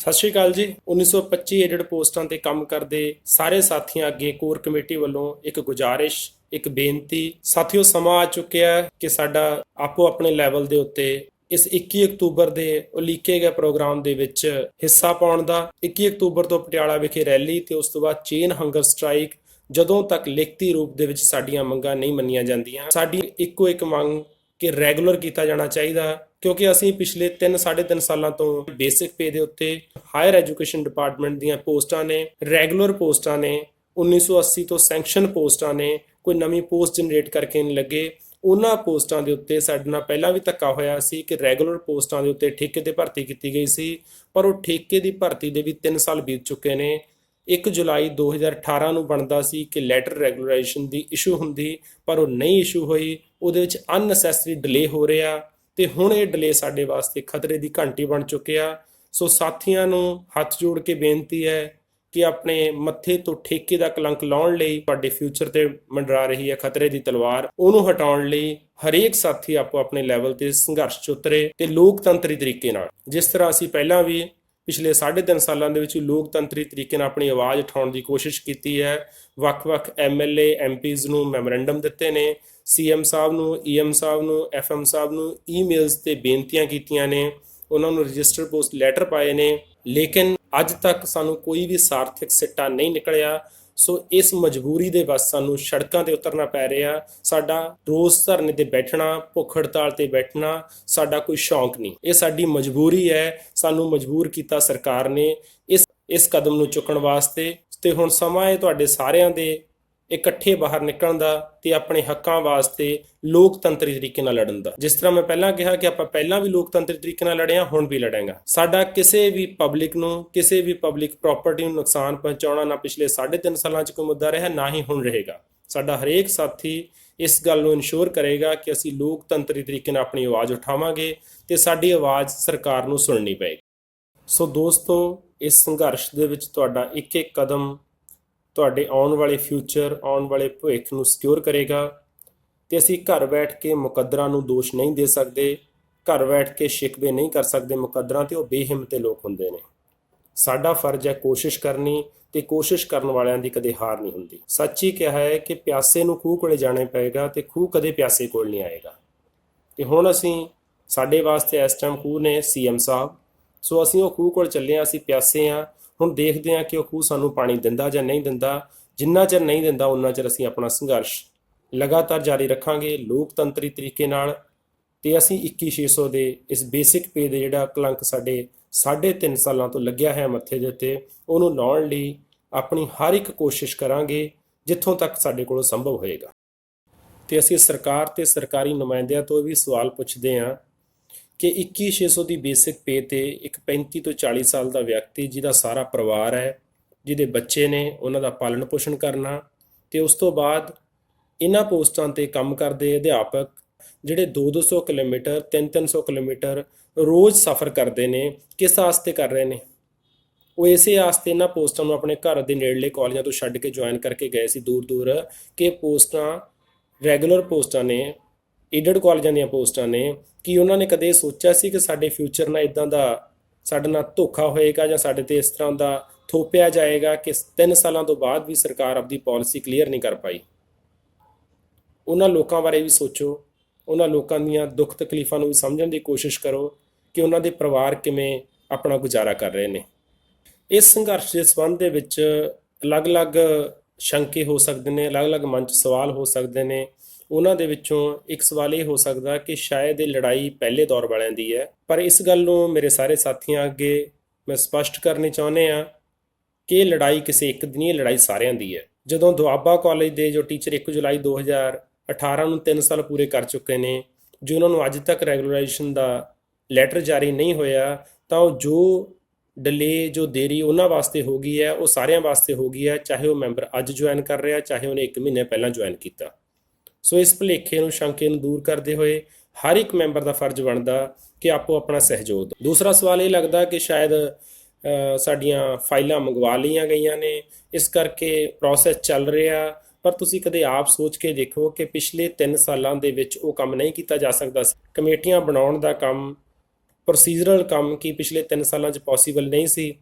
ਸਤਿ ਸ਼੍ਰੀ ਅਕਾਲ ਜੀ। 1925 ਏਡਡ ਪੋਸਟਾਂ ਤੇ ਕੰਮ ਕਰਦੇ ਸਾਰੇ ਸਾਥੀਆਂ ਅੱਗੇ ਕੋਰ ਕਮੇਟੀ ਵੱਲੋਂ ਇੱਕ ਗੁਜਾਰਿਸ਼, ਇੱਕ ਬੇਨਤੀ। ਸਾਥੀਓ, ਸਮਾਂ ਆ ਚੁੱਕਿਆ ਕਿ ਸਾਡਾ ਆਪੋ ਆਪਣੇ ਲੈਵਲ ਦੇ ਉੱਤੇ ਇਸ 21 ਅਕਤੂਬਰ ਦੇ ਉਲੀਕੇ ਗਏ ਪ੍ਰੋਗਰਾਮ ਦੇ ਵਿੱਚ ਹਿੱਸਾ ਪਾਉਣ ਦਾ 21 ਅਕਤੂਬਰ ਤੋਂ ਪਟਿਆਲਾ ਵਿਖੇ ਰੈਲੀ ਤੇ ਉਸ ਤੋਂ ਬਾਅਦ ਚੇਨ ਹੰਗਰ ਸਟ੍ਰਾਈਕ, ਜਦੋਂ ਤੱਕ ਲਿਖਤੀ ਰੂਪ ਦੇ ਵਿੱਚ ਸਾਡੀਆਂ ਮੰਗਾਂ ਨਹੀਂ ਮੰਨੀਆਂ ਜਾਂਦੀਆਂ, ਸਾਡੀ ਇੱਕੋ ਇੱਕ ਮੰਗ ਕਿ ਰੈਗੂਲਰ ਕੀਤਾ ਜਾਣਾ ਚਾਹੀਦਾ, ਕਿਉਂਕਿ ਅਸੀਂ ਪਿਛਲੇ 3 3.5 ਸਾਲਾਂ ਤੋਂ ਬੇਸਿਕ ਪੇ ਦੇ ਉੱਤੇ ਹਾਇਰ ਐਜੂਕੇਸ਼ਨ ਡਿਪਾਰਟਮੈਂਟ ਦੀਆਂ ਪੋਸਟਾਂ ਨੇ ਰੈਗੂਲਰ ਪੋਸਟਾਂ ਨੇ 1980 ਤੋਂ ਸੈਂਕਸ਼ਨ ਪੋਸਟਾਂ ਨੇ, ਕੋਈ ਨਵੀਂ ਪੋਸਟ ਜਨਰੇਟ ਕਰਕੇ ਨਹੀਂ ਲੱਗੇ। ਉਹਨਾਂ ਪੋਸਟਾਂ ਦੇ ਉੱਤੇ ਸਾਡੇ ਨਾਲ ਪਹਿਲਾਂ ਵੀ ਧੱਕਾ ਹੋਇਆ ਸੀ ਕਿ ਰੈਗੂਲਰ ਪੋਸਟਾਂ ਦੇ ਉੱਤੇ ਠੇਕੇ ਤੇ ਭਰਤੀ ਕੀਤੀ ਗਈ ਸੀ, ਪਰ ਉਹ ਠੇਕੇ ਦੀ ਭਰਤੀ ਦੇ ਵੀ 3 ਸਾਲ ਬੀਤ ਚੁੱਕੇ ਨੇ। 1 ਜੁਲਾਈ 2018 ਨੂੰ ਬਣਦਾ ਸੀ ਕਿ ਲੈਟਰ ਰੈਗੂਲੇਸ਼ਨ ਦੀ ਇਸ਼ੂ ਹੁੰਦੀ, ਪਰ ਉਹ ਨਹੀਂ ਇਸ਼ੂ ਹੋਈ। ਉਹਦੇ ਵਿੱਚ ਅਨਨੈਸੈਸਰੀ ਡਿਲੇ ਹੋ ਰਿਹਾ ਤੇ ਹੁਣ ਇਹ ਡਿਲੇ ਸਾਡੇ ਵਾਸਤੇ ਖਤਰੇ ਦੀ ਘੰਟੀ ਬਣ ਚੁੱਕਿਆ। ਸੋ ਸਾਥੀਆਂ ਨੂੰ ਹੱਥ ਜੋੜ ਕੇ ਬੇਨਤੀ ਹੈ ਕਿ ਆਪਣੇ ਮੱਥੇ ਤੋਂ ਠੇਕੇ ਦਾ ਕਲੰਕ ਲਾਉਣ ਲਈ ਤੁਹਾਡੇ ਫਿਊਚਰ ਤੇ ਮੰਡਰਾ ਰਹੀ ਹੈ ਖਤਰੇ ਦੀ ਤਲਵਾਰ। ਉਹਨੂੰ ਹਟਾਉਣ ਲਈ ਹਰੇਕ ਸਾਥੀ ਆਪੋ ਆਪਣੇ ਲੈਵਲ ਤੇ ਸੰਘਰਸ਼ 'ਚ ਉਤਰੇ ਤੇ ਲੋਕਤੰਤਰੀ ਤਰੀਕੇ ਨਾਲ। ਜਿਸ ਤਰ੍ਹਾਂ ਅਸੀਂ ਪਹਿਲਾਂ ਵੀ ਪਿਛਲੇ 3.5 ਸਾਲਾਂ ਦੇ ਵਿੱਚ ਲੋਕਤੰਤਰੀ ਤਰੀਕੇ ਨਾਲ ਆਪਣੀ ਆਵਾਜ਼ ਉਠਾਉਣ ਦੀ ਕੋਸ਼ਿਸ਼ ਕੀਤੀ ਹੈ। ਵੱਖ-ਵੱਖ ਐਮਐਲਏ ਐਮਪੀਜ਼ ਨੂੰ ਮੈਮੋਰੈਂਡਮ ਦਿੱਤੇ ਨੇ। ਸੀਐਮ ਸਾਹਿਬ ਨੂੰ ਈਐਮ ਸਾਹਿਬ ਨੂੰ ਐਫਐਮ ਸਾਹਿਬ ਨੂੰ ਈਮੇਲਸ ਤੇ ਬੇਨਤੀਆਂ ਕੀਤੀਆਂ ਨੇ। ਉਹਨਾਂ ਨੂੰ ਰਜਿਸਟਰ ਪੋਸਟ ਲੈਟਰ ਪਾਏ ਨੇ। ਲੇਕਿਨ ਅੱਜ ਤੱਕ ਸਾਨੂੰ ਕੋਈ ਵੀ ਸਾਰਥਕ ਸਿੱਟਾ ਨਹੀਂ ਨਿਕਲਿਆ। ਸੋ ਇਸ ਮਜਬੂਰੀ ਦੇ ਬਸ ਸਾਨੂੰ ਸੜਕਾਂ ਤੇ ਉਤਰਨਾ ਪੈ ਰਿਹਾ। ਸਾਡਾ ਰੋਜ਼ ਧਰਨੇ ਤੇ ਬੈਠਣਾ, ਭੁੱਖ ਹੜਤਾਲ ਤੇ ਬੈਠਣਾ, ਸਾਡਾ ਕੋਈ ਸ਼ੌਂਕ ਨਹੀਂ। ਇਹ ਸਾਡੀ ਮਜਬੂਰੀ ਹੈ। ਸਾਨੂੰ ਮਜਬੂਰ ਕੀਤਾ ਸਰਕਾਰ ਨੇ ਇਸ ਇਸ ਕਦਮ ਨੂੰ ਚੁੱਕਣ ਵਾਸਤੇ। ਤੇ ਹੁਣ ਸਮਾਂ ਹੈ ਤੁਹਾਡੇ ਸਾਰਿਆਂ ਦੇ ਇਕੱਠੇ ਬਾਹਰ ਨਿਕਲਣ ਦਾ ਤੇ ਆਪਣੇ ਹੱਕਾਂ ਵਾਸਤੇ ਲੋਕਤੰਤਰੀ ਤਰੀਕੇ ਨਾਲ ਲੜਨ ਦਾ। ਜਿਸ ਤਰ੍ਹਾਂ ਮੈਂ ਪਹਿਲਾਂ ਕਿਹਾ ਕਿ ਆਪਾਂ ਪਹਿਲਾਂ ਵੀ ਲੋਕਤੰਤਰੀ ਤਰੀਕੇ ਨਾਲ ਲੜਿਆ, ਹੁਣ ਵੀ ਲੜਾਂਗਾ। ਸਾਡਾ ਕਿਸੇ ਵੀ ਪਬਲਿਕ ਨੂੰ, ਕਿਸੇ ਵੀ ਪਬਲਿਕ ਪ੍ਰਾਪਰਟੀ ਨੂੰ ਨੁਕਸਾਨ ਪਹੁੰਚਾਉਣਾ ਨਾ ਪਿਛਲੇ 3.5 ਸਾਲਾਂ 'ਚ ਕੋਈ ਮੁੱਦਾ ਰਿਹਾ, ਨਾ ਹੀ ਹੁਣ ਰਹੇਗਾ। ਸਾਡਾ ਹਰੇਕ ਸਾਥੀ ਇਸ ਗੱਲ ਨੂੰ ਇਨਸ਼ੋਰ ਕਰੇਗਾ ਕਿ ਅਸੀਂ ਲੋਕਤੰਤਰੀ ਤਰੀਕੇ ਨਾਲ ਆਪਣੀ ਆਵਾਜ਼ ਉਠਾਵਾਂਗੇ ਤੇ ਸਾਡੀ ਆਵਾਜ਼ ਸਰਕਾਰ ਨੂੰ ਸੁਣਨੀ ਪਏਗੀ। ਸੋ ਦੋਸਤੋ, ਇਸ ਸੰਘਰਸ਼ ਦੇ ਵਿੱਚ ਤੁਹਾਡਾ ਇੱਕ ਇੱਕ ਕਦਮ ਤੁਹਾਡੇ ਆਉਣ ਵਾਲੇ ਫਿਊਚਰ ਆਉਣ ਵਾਲੇ ਭਵਿੱਖ ਨੂੰ ਸਿਕਿਉਰ ਕਰੇਗਾ ਤੇ ਅਸੀਂ ਘਰ ਬੈਠ ਕੇ ਮੁਕੱਦਰਾਂ ਨੂੰ ਦੋਸ਼ ਨਹੀਂ ਦੇ ਸਕਦੇ, ਘਰ ਬੈਠ ਕੇ ਸ਼ਿਕਵੇ ਨਹੀਂ ਕਰ ਸਕਦੇ ਮੁਕੱਦਰਾਂ ਤੇ ਉਹ ਬੇਹਿੰਮਤੇ ਲੋਕ ਹੁੰਦੇ ਨੇ। ਸਾਡਾ ਫਰਜ਼ ਹੈ ਕੋਸ਼ਿਸ਼ ਕਰਨੀ ਤੇ ਕੋਸ਼ਿਸ਼ ਕਰਨ ਵਾਲਿਆਂ ਦੀ ਕਦੇ ਹਾਰ ਨਹੀਂ ਹੁੰਦੀ। ਸੱਚੀ ਕਿਹਾ ਹੈ ਕਿ ਪਿਆਸੇ ਨੂੰ ਖੂਹ ਕੋਲੇ ਜਾਣਾ ਪਏਗਾ ਤੇ ਖੂਹ ਕਦੇ ਪਿਆਸੇ ਕੋਲ ਨਹੀਂ ਆਏਗਾ। ਤੇ ਹੁਣ ਅਸੀਂ ਸਾਡੇ ਵਾਸਤੇ ਇਸ ਟਾਈਮ ਖੂਹ ਨੇ ਸੀਐਮ ਸਾਹਿਬ, ਸੋ ਅਸੀਂ ਉਹ ਖੂਹ ਕੋਲ ਚੱਲੇ ਹਾਂ, ਅਸੀਂ ਪਿਆਸੇ ਹਾਂ ਹੁਣ ਦੇਖਦੇ ਹਾਂ ਕਿ ਉਹ ਖੂਹ ਸਾਨੂੰ ਪਾਣੀ ਦਿੰਦਾ ਜਾਂ ਨਹੀਂ ਦਿੰਦਾ। ਜਿੰਨਾ ਚਿਰ ਨਹੀਂ ਦਿੰਦਾ, ਉਨਾ ਚਿਰ ਅਸੀਂ ਆਪਣਾ ਸੰਘਰਸ਼ ਲਗਾਤਾਰ ਜਾਰੀ ਰੱਖਾਂਗੇ ਲੋਕਤੰਤਰੀ ਤਰੀਕੇ ਨਾਲ। ਤੇ ਅਸੀਂ 21600 ਦੇ ਇਸ ਬੇਸਿਕ ਪੇ ਦੇ ਜਿਹੜਾ ਕਲੰਕ ਸਾਡੇ 3.5 ਸਾਲਾਂ ਤੋਂ ਲੱਗਿਆ ਹੈ ਮੱਥੇ ਦੇ ਉੱਤੇ, ਉਹਨੂੰ ਲਾਉਣ ਲਈ ਆਪਣੀ ਹਰ ਇੱਕ ਕੋਸ਼ਿਸ਼ ਕਰਾਂਗੇ, ਜਿੱਥੋਂ ਤੱਕ ਸਾਡੇ ਕੋਲੋਂ ਸੰਭਵ ਹੋਏਗਾ। ਤੇ ਅਸੀਂ ਸਰਕਾਰ ਤੇ ਸਰਕਾਰੀ ਨੁਮਾਇੰਦਿਆਂ ਤੋਂ ਵੀ ਸਵਾਲ ਪੁੱਛਦੇ ਹਾਂ ਕਿ 21600 ਦੀ ਬੇਸਿਕ ਪੇ ਤੇ ਇੱਕ 35 ਤੋਂ 40 ਸਾਲ ਦਾ ਵਿਅਕਤੀ ਜਿਹਦਾ ਸਾਰਾ ਪਰਿਵਾਰ ਹੈ, ਜਿਹਦੇ ਬੱਚੇ ਨੇ, ਉਹਨਾਂ ਦਾ ਪਾਲਣ ਪੋਸ਼ਣ ਕਰਨਾ ਤੇ ਉਸ ਤੋਂ ਬਾਅਦ ਇਹਨਾਂ ਪੋਸਟਾਂ ਤੇ ਕੰਮ ਕਰਦੇ ਅਧਿਆਪਕ ਜਿਹੜੇ 2-200 ਕਿਲੋਮੀਟਰ 3-300 ਕਿਲੋਮੀਟਰ ਰੋਜ਼ ਸਫ਼ਰ ਕਰਦੇ ਨੇ, ਕਿਸ ਆਸਤੇ ਕਰ ਰਹੇ ਨੇ? ਉਹ ਇਸੇ ਆਸਤੇ ਇਹਨਾਂ ਪੋਸਟਾਂ ਨੂੰ ਆਪਣੇ ਘਰ ਦੇ ਨੇੜਲੇ ਕਾਲਜਾਂ ਤੋਂ ਛੱਡ ਕੇ ਜੁਆਇਨ ਕਰਕੇ ਗਏ ਸੀ ਦੂਰ ਦੂਰ ਕਿ ਪੋਸਟਾਂ ਰੈਗੂਲਰ ਪੋਸਟਾਂ ਨੇ ਏਡਡ ਕਾਲਜਾਂ ਦੀਆਂ ਪੋਸਟਾਂ ਨੇ, ਕਿ ਉਹਨਾਂ ਨੇ ਕਦੇ ਸੋਚਿਆ ਸੀ ਕਿ ਸਾਡੇ ਫਿਊਚਰ ਨਾਲ ਇਦਾਂ ਦਾ ਸਾਡੇ ਨਾਲ ਧੋਖਾ ਹੋਏਗਾ ਜਾਂ ਸਾਡੇ ਤੇ ਇਸ ਤਰ੍ਹਾਂ ਦਾ ਥੋਪਿਆ ਜਾਏਗਾ ਕਿ 3 ਸਾਲਾਂ ਤੋਂ ਬਾਅਦ ਵੀ ਸਰਕਾਰ ਆਪਣੀ ਪਾਲਿਸੀ ਕਲੀਅਰ ਨਹੀਂ ਕਰ ਪਾਈ? ਉਹਨਾਂ ਲੋਕਾਂ ਬਾਰੇ ਵੀ ਸੋਚੋ, ਉਹਨਾਂ ਲੋਕਾਂ ਦੀਆਂ ਦੁੱਖ ਤਕਲੀਫਾਂ ਨੂੰ ਵੀ ਸਮਝਣ ਦੀ ਕੋਸ਼ਿਸ਼ ਕਰੋ ਕਿ ਉਹਨਾਂ ਦੇ ਪਰਿਵਾਰ ਕਿਵੇਂ ਆਪਣਾ ਗੁਜ਼ਾਰਾ ਕਰ ਰਹੇ ਨੇ। ਇਸ ਸੰਘਰਸ਼ ਦੇ ਸੰਬੰਧ ਦੇ ਵਿੱਚ ਅਲੱਗ-ਅਲੱਗ ਸ਼ੰਕੇ ਹੋ ਸਕਦੇ ਨੇ, ਅਲੱਗ-ਅਲੱਗ ਮਨ 'ਚ ਸਵਾਲ ਹੋ ਸਕਦੇ ਨੇ। ਉਹਨਾਂ ਦੇ ਵਿੱਚੋਂ ਇੱਕ ਸਵਾਲ ਇਹ ਹੋ ਸਕਦਾ ਕਿ ਸ਼ਾਇਦ ਇਹ ਲੜਾਈ ਪਹਿਲੇ ਦੌਰ ਵਾਲਿਆਂ ਦੀ ਹੈ। ਪਰ ਇਸ ਗੱਲ ਨੂੰ ਮੇਰੇ ਸਾਰੇ ਸਾਥੀਆਂ ਅੱਗੇ ਮੈਂ ਸਪਸ਼ਟ ਕਰਨੀ ਚਾਹੁੰਦੇ ਆ ਕਿ ਇਹ ਲੜਾਈ ਕਿਸੇ ਇੱਕ ਦੀ ਨਹੀਂ ਲੜਾਈ ਸਾਰਿਆਂ ਦੀ ਹੈ। ਜਦੋਂ ਦੁਆਬਾ ਕਾਲਜ ਦੇ ਜੋ ਟੀਚਰ 1 ਜੁਲਾਈ 2018 ਨੂੰ 3 ਸਾਲ ਪੂਰੇ ਕਰ ਚੁੱਕੇ ਨੇ, ਜੋ ਉਹਨਾਂ ਨੂੰ ਅੱਜ ਤੱਕ ਰੈਗੂਲਰਾਈਜੇਸ਼ਨ ਦਾ ਲੈਟਰ ਜਾਰੀ ਨਹੀਂ ਹੋਇਆ, ਤਾਂ ਉਹ ਜੋ ਡਿਲੇ, ਜੋ ਦੇਰੀ ਉਹਨਾਂ ਵਾਸਤੇ ਹੋ ਗਈ ਹੈ, ਉਹ ਸਾਰਿਆਂ ਵਾਸਤੇ ਹੋ ਗਈ ਹੈ, ਚਾਹੇ ਉਹ ਮੈਂਬਰ ਅੱਜ ਜੁਆਇਨ ਕਰ ਰਿਹਾ, ਚਾਹੇ ਉਹਨੇ 1 ਮਹੀਨੇ ਪਹਿਲਾਂ ਜੁਆਇਨ ਕੀਤਾ। ਸੋ ਇਸ ਭੁਲੇਖੇ ਨੂੰ ਸ਼ੰਕੇ ਨੂੰ ਦੂਰ ਕਰਦੇ ਹੋਏ ਹਰ ਇੱਕ ਮੈਂਬਰ ਦਾ ਫਰਜ਼ ਬਣਦਾ ਕਿ ਆਪੋ ਆਪਣਾ ਸਹਿਯੋਗ ਦਿਓ। ਦੂਸਰਾ ਸਵਾਲ ਇਹ ਲੱਗਦਾ ਕਿ ਸ਼ਾਇਦ ਸਾਡੀਆਂ ਫਾਈਲਾਂ ਮੰਗਵਾ ਲਈਆਂ ਗਈਆਂ ਨੇ, ਇਸ ਕਰਕੇ ਪ੍ਰੋਸੈਸ ਚੱਲ ਰਿਹਾ, ਪਰ ਤੁਸੀਂ ਕਦੇ ਆਪ ਸੋਚ ਕੇ ਦੇਖੋ ਕਿ ਪਿਛਲੇ 3 ਸਾਲਾਂ ਦੇ ਵਿੱਚ ਉਹ ਕੰਮ ਨਹੀਂ ਕੀਤਾ ਜਾ ਸਕਦਾ ਸੀ। ਕਮੇਟੀਆਂ ਬਣਾਉਣ ਦਾ ਕੰਮ ਪ੍ਰੋਸੀਜਰਲ ਕੰਮ ਕੀ ਪਿਛਲੇ 3 ਸਾਲਾਂ 'ਚ ਪੋਸੀਬਲ ਨਹੀਂ ਸੀ।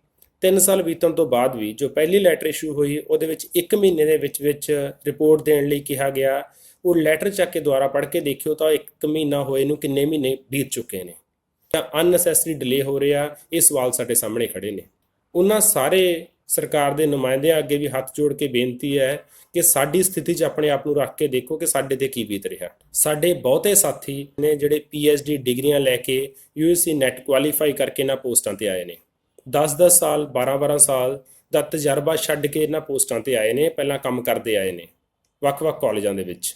3 ਸਾਲ ਬੀਤਣ ਤੋਂ ਬਾਅਦ ਵੀ ਜੋ ਪਹਿਲੀ ਲੈਟਰ ਇਸ਼ੂ ਹੋਈ, ਉਹਦੇ ਵਿੱਚ 1 ਮਹੀਨੇ ਦੇ ਵਿੱਚ ਵਿੱਚ ਰਿਪੋਰਟ ਦੇਣ ਲਈ ਕਿਹਾ ਗਿਆ। ਉਹ ਲੈਟਰ ਚੱਕ ਕੇ ਦੁਆਰਾ ਪੜ੍ਹ ਕੇ ਦੇਖਿਓ ਤਾਂ ਇੱਕ ਮਹੀਨਾ ਹੋਏ ਨੂੰ ਕਿੰਨੇ ਮਹੀਨੇ ਬੀਤ ਚੁੱਕੇ ਨੇ। ਤਾਂ ਅਨਨੈਸੈਸਰੀ ਡਿਲੇ ਹੋ ਰਿਹਾ, ਇਹ ਸਵਾਲ ਸਾਡੇ ਸਾਹਮਣੇ ਖੜੇ ਨੇ। ਉਹਨਾਂ ਸਾਰੇ ਸਰਕਾਰ ਦੇ ਨੁਮਾਇੰਦਿਆਂ ਅੱਗੇ ਵੀ ਹੱਥ ਜੋੜ ਕੇ ਬੇਨਤੀ ਹੈ ਕਿ ਸਾਡੀ ਸਥਿਤੀ 'ਚ ਆਪਣੇ ਆਪ ਨੂੰ ਰੱਖ ਕੇ ਦੇਖੋ ਕਿ ਸਾਡੇ ਤੇ ਕੀ ਬੀਤ ਰਿਹਾ। ਸਾਡੇ ਬਹੁਤੇ ਸਾਥੀ ਨੇ ਜਿਹੜੇ ਡੀ ਡਿਗਰੀਆਂ ਲੈ ਕੇ ਯੂਐਸਸੀ ਨੈਟ ਕੁਆਲੀਫਾਈ ਕਰਕੇ ਇਹਨਾਂ ਪੋਸਟਾਂ ਤੇ ਆਏ ਨੇ। 10-10 ਸਾਲ 12-12 ਸਾਲ ਦਾ ਤਜਰਬਾ ਛੱਡ ਕੇ ਇਹਨਾਂ ਪੋਸਟਾਂ ਤੇ ਆਏ ਨੇ, ਪਹਿਲਾਂ ਕੰਮ ਕਰਦੇ ਆਏ ਨੇ ਵੱਖ-ਵੱਖ ਕਾਲਜਾਂ ਦੇ ਵਿੱਚ।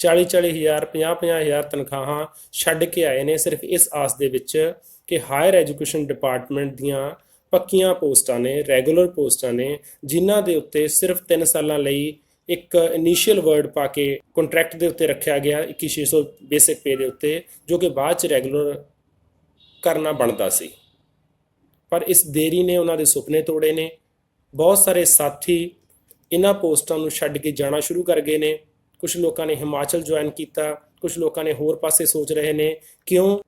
40-40 ਹਜ਼ਾਰ 50-50 ਹਜ਼ਾਰ ਤਨਖਾਹਾਂ ਛੱਡ ਕੇ ਆਏ ਨੇ ਸਿਰਫ ਇਸ ਆਸ ਦੇ ਵਿੱਚ ਕਿ ਹਾਇਰ ਐਜੂਕੇਸ਼ਨ ਡਿਪਾਰਟਮੈਂਟ ਦੀਆਂ ਪੱਕੀਆਂ ਪੋਸਟਾਂ ਨੇ, ਰੈਗੂਲਰ ਪੋਸਟਾਂ ਨੇ, ਜਿਨ੍ਹਾਂ ਦੇ ਉੱਤੇ ਸਿਰਫ 3 ਸਾਲਾਂ ਲਈ ਇੱਕ ਇਨੀਸ਼ੀਅਲ ਵਰਡ ਪਾ ਕੇ ਕੰਟਰੈਕਟ ਦੇ ਉੱਤੇ ਰੱਖਿਆ ਗਿਆ 2100 ਬੇਸਿਕ ਪੇ ਦੇ ਉੱਤੇ, ਜੋ ਕਿ ਬਾਅਦ ਚ ਰੈਗੂਲਰ ਕਰਨਾ ਬਣਦਾ ਸੀ। ਪਰ ਇਸ ਦੇਰੀ ਨੇ ਉਹਨਾਂ ਦੇ ਸੁਪਨੇ ਤੋੜੇ ਨੇ। ਬਹੁਤ ਸਾਰੇ ਸਾਥੀ ਇਹਨਾਂ ਪੋਸਟਾਂ ਨੂੰ ਛੱਡ ਕੇ ਜਾਣਾ ਸ਼ੁਰੂ ਕਰ ਗਏ ਨੇ। ਕੁਝ ਲੋਕਾਂ ਨੇ ਹਿਮਾਚਲ ਜੁਆਇਨ ਕੀਤਾ ਕੁਝ ਲੋਕਾਂ ਨੇ ਹੋਰ ਪਾਸੇ ਸੋਚ ਰਹੇ ਨੇ, ਕਿਉਂ?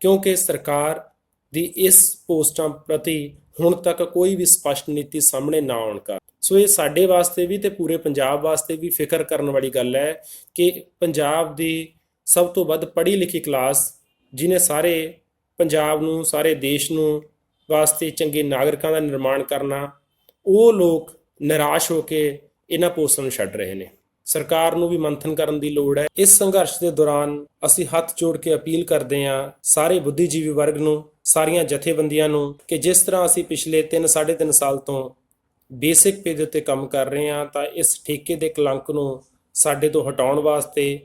ਕਿਉਂਕਿ ਸਰਕਾਰ ਦੀ ਇਸ ਪੋਸਟਾਂ ਪ੍ਰਤੀ ਹੁਣ ਤੱਕ ਕੋਈ ਵੀ ਸਪਸ਼ਟ ਨੀਤੀ ਸਾਹਮਣੇ ਨਾ ਆਉਣ ਕਰ ਸੋ ਇਹ ਸਾਡੇ ਵਾਸਤੇ ਵੀ ਤੇ ਪੂਰੇ ਪੰਜਾਬ ਵਾਸਤੇ ਵੀ ਫਿਕਰ ਕਰਨ ਵਾਲੀ ਗੱਲ ਹੈ ਕਿ ਪੰਜਾਬ ਦੀ ਸਭ ਤੋਂ ਵੱਧ ਪੜ੍ਹੀ ਲਿਖੀ ਕਲਾਸ ਜਿਨੇ ਸਾਰੇ ਪੰਜਾਬ ਨੂੰ, ਸਾਰੇ ਦੇਸ਼ ਨੂੰ ਵਾਸਤੇ ਚੰਗੇ ਨਾਗਰਿਕਾਂ ਦਾ ਨਿਰਮਾਣ ਕਰਨਾ, ਉਹ ਲੋਕ ਨਿਰਾਸ਼ ਹੋ ਕੇ ਇਹਨਾਂ ਪੋਸਟਾਂ ਨੂੰ ਛੱਡ ਰਹੇ ਨੇ। ਸਰਕਾਰ ਨੂੰ ਵੀ ਮੰਥਨ ਕਰਨ ਦੀ ਲੋੜ ਹੈ। ਇਸ ਸੰਘਰਸ਼ ਦੇ ਦੌਰਾਨ ਅਸੀਂ ਹੱਥ ਜੋੜ ਕੇ ਅਪੀਲ ਕਰਦੇ ਹਾਂ ਸਾਰੇ ਬੁੱਧੀਜੀਵੀ ਵਰਗ ਨੂੰ, ਸਾਰੀਆਂ ਜਥੇਬੰਦੀਆਂ ਨੂੰ ਕਿ ਜਿਸ ਤਰ੍ਹਾਂ ਅਸੀਂ ਪਿਛਲੇ 3 3.5 ਸਾਲ ਤੋਂ ਬੇਸਿਕ ਪੇ ਦੇ ਉੱਤੇ ਕੰਮ ਕਰ ਰਹੇ ਹਾਂ ਤਾਂ ਇਸ ਠੇਕੇ ਦੇ ਕਲੰਕ ਨੂੰ ਸਾਡੇ ਤੋਂ ਹਟਾਉਣ ਵਾਸਤੇ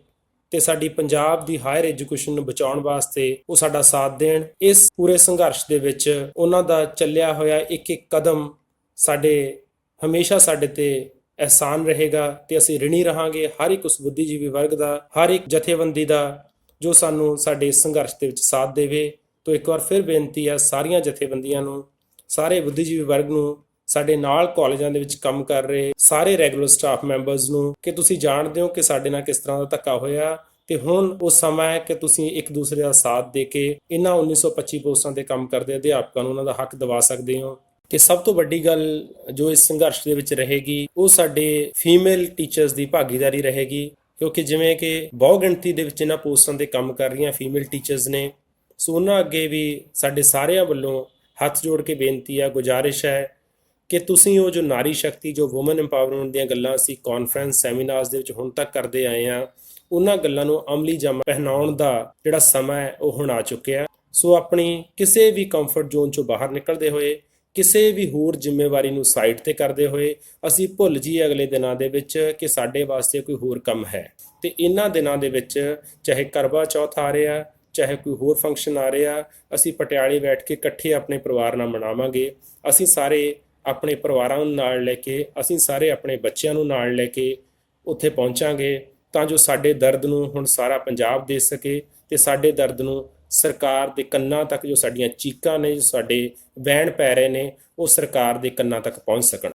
ਤੇ ਸਾਡੀ ਪੰਜਾਬ ਦੀ ਹਾਇਰ ਐਜੂਕੇਸ਼ਨ ਨੂੰ ਬਚਾਉਣ ਵਾਸਤੇ ਉਹ ਸਾਡਾ ਸਾਥ ਦੇਣ। ਇਸ ਪੂਰੇ ਸੰਘਰਸ਼ ਦੇ ਵਿੱਚ ਉਹਨਾਂ ਦਾ ਚੱਲਿਆ ਹੋਇਆ ਇੱਕ ਇੱਕ ਕਦਮ ਸਾਡੇ, ਹਮੇਸ਼ਾ ਸਾਡੇ ਤੇ ਅਹਿਸਾਨ ਰਹੇਗਾ ਤੇ ਅਸੀਂ ਰਿਣੀ ਰਹਾਂਗੇ। ਹਰ ਇੱਕ ਉਸ ਬੁੱਧੀਜੀਵੀ ਵਰਗ ਦਾ, ਹਰ ਇੱਕ ਜਥੇਬੰਦੀ ਦਾ, ਜੋ ਸਾਨੂੰ ਸਾਡੇ ਸੰਘਰਸ਼ ਦੇ ਵਿੱਚ ਸਾਥ ਦੇਵੇ। ਤੋਂ ਇੱਕ ਵਾਰ ਫਿਰ ਬੇਨਤੀ ਹੈ ਸਾਰੀਆਂ ਜਥੇਬੰਦੀਆਂ ਨੂੰ, ਸਾਰੇ ਬੁੱਧੀਜੀਵੀ ਵਰਗ ਨੂੰ, ਸਾਡੇ ਨਾਲ ਕਾਲਜਾਂ ਦੇ ਵਿੱਚ ਕੰਮ ਕਰ ਰਹੇ ਸਾਰੇ ਰੈਗੂਲਰ ਸਟਾਫ ਮੈਂਬਰਸ ਨੂੰ, ਕਿ ਤੁਸੀਂ ਜਾਣਦੇ ਹੋ ਕਿ ਸਾਡੇ ਨਾਲ ਕਿਸ ਤਰ੍ਹਾਂ ਦਾ ਧੱਕਾ ਹੋਇਆ ਤੇ ਹੁਣ ਉਹ ਸਮਾਂ ਹੈ ਕਿ ਤੁਸੀਂ ਇੱਕ ਦੂਸਰੇ ਦਾ ਸਾਥ ਦੇ ਕੇ ਇਹਨਾਂ 1925 ਪੋਸਟਾਂ ਤੇ ਕੰਮ ਕਰਦੇ ਅਧਿਆਪਕਾਂ ਨੂੰ ਉਹਨਾਂ ਦਾ ਹੱਕ ਦਿਵਾ ਸਕਦੇ ਹੋ। ਤੇ ਸਭ ਤੋਂ ਵੱਡੀ ਗੱਲ ਜੋ ਇਸ ਸੰਘਰਸ਼ ਦੇ ਵਿੱਚ ਰਹੇਗੀ, ਉਹ ਸਾਡੇ ਫੀਮੇਲ ਟੀਚਰਸ ਦੀ ਭਾਗੀਦਾਰੀ ਰਹੇਗੀ। ਕਿਉਂਕਿ ਜਿਵੇਂ ਕਿ ਬਹੁ ਗਿਣਤੀ ਦੇ ਵਿੱਚ ਇਹਨਾਂ ਪੋਸਟਾਂ ਤੇ ਕੰਮ ਕਰ ਰਹੀਆਂ ਫੀਮੇਲ ਟੀਚਰਸ ਨੇ, ਸੋ ਉਹਨਾਂ ਅੱਗੇ ਵੀ ਸਾਡੇ ਸਾਰਿਆਂ ਵੱਲੋਂ ਹੱਥ ਜੋੜ ਕੇ ਬੇਨਤੀ ਹੈ ਗੁਜਾਰਿਸ਼ ਹੈ ਕਿ ਤੁਸੀਂ ਉਹ ਜੋ ਨਾਰੀ ਸ਼ਕਤੀ, ਜੋ ਔਮਨ ਐਮਪਾਵਰਮੈਂਟ ਦੀਆਂ ਗੱਲਾਂ ਅਸੀਂ ਕਾਨਫਰੰਸ ਸੈਮੀਨਾਰਸ ਦੇ ਵਿੱਚ ਹੁਣ ਤੱਕ ਕਰਦੇ ਆਏ ਆ, ਉਹਨਾਂ ਗੱਲਾਂ ਨੂੰ ਅਮਲੀ ਜਮਾ ਪਹਿਨਾਉਣ ਦਾ ਜਿਹੜਾ ਸਮਾਂ ਹੈ, ਉਹ ਹੁਣ ਆ ਚੁੱਕਿਆ। ਸੋ ਆਪਣੀ ਕਿਸੇ ਵੀ ਕੰਫਰਟ ਜ਼ੋਨ ਚੋਂ ਬਾਹਰ ਨਿਕਲਦੇ ਹੋਏ ਕਿਸੇ ਵੀ ਹੋਰ ਜ਼ਿੰਮੇਵਾਰੀ ਨੂੰ ਸਾਈਡ ਤੇ ਕਰਦੇ ਹੋਏ, ਅਸੀਂ ਭੁੱਲ ਜੀ ਅਗਲੇ ਦਿਨਾਂ ਦੇ ਵਿੱਚ ਕਿ ਸਾਡੇ ਵਾਸਤੇ ਕੋਈ ਹੋਰ ਕੰਮ ਹੈ। ਤੇ ਇਹਨਾਂ ਦਿਨਾਂ ਦੇ ਵਿੱਚ ਚਾਹੇ ਕਰਵਾ ਚੌਥ ਆ ਰਿਹਾ, ਚਾਹੇ ਕੋਈ ਹੋਰ ਫੰਕਸ਼ਨ ਆ ਰਿਹਾ, ਅਸੀਂ ਪਟਿਆਲੇ ਬੈਠ ਕੇ ਇਕੱਠੇ ਆਪਣੇ ਪਰਿਵਾਰ ਨਾਲ ਮਨਾਵਾਂਗੇ। ਅਸੀਂ ਸਾਰੇ ਆਪਣੇ ਪਰਿਵਾਰਾਂ ਨੂੰ ਨਾਲ ਲੈ ਕੇ, ਅਸੀਂ ਸਾਰੇ ਆਪਣੇ ਬੱਚਿਆਂ ਨੂੰ ਨਾਲ ਲੈ ਕੇ ਉੱਥੇ ਪਹੁੰਚਾਂਗੇ ਤਾਂ ਜੋ ਸਾਡੇ ਦਰਦ ਨੂੰ ਹੁਣ ਸਾਰਾ ਪੰਜਾਬ ਦੇ ਸਕੇ ਤੇ ਸਾਡੇ ਦਰਦ ਨੂੰ ਸਰਕਾਰ ਦੇ ਕੰਨਾਂ ਤੱਕ ਜੋ ਸਾਡੀਆਂ ਚੀਕਾਂ ਨੇ, ਜੋ ਸਾਡੇ ਵਹਿਣ ਪੈ ਰਹੇ ਨੇ, ਉਹ ਸਰਕਾਰ ਦੇ ਕੰਨਾਂ ਤੱਕ ਪਹੁੰਚ ਸਕਣ।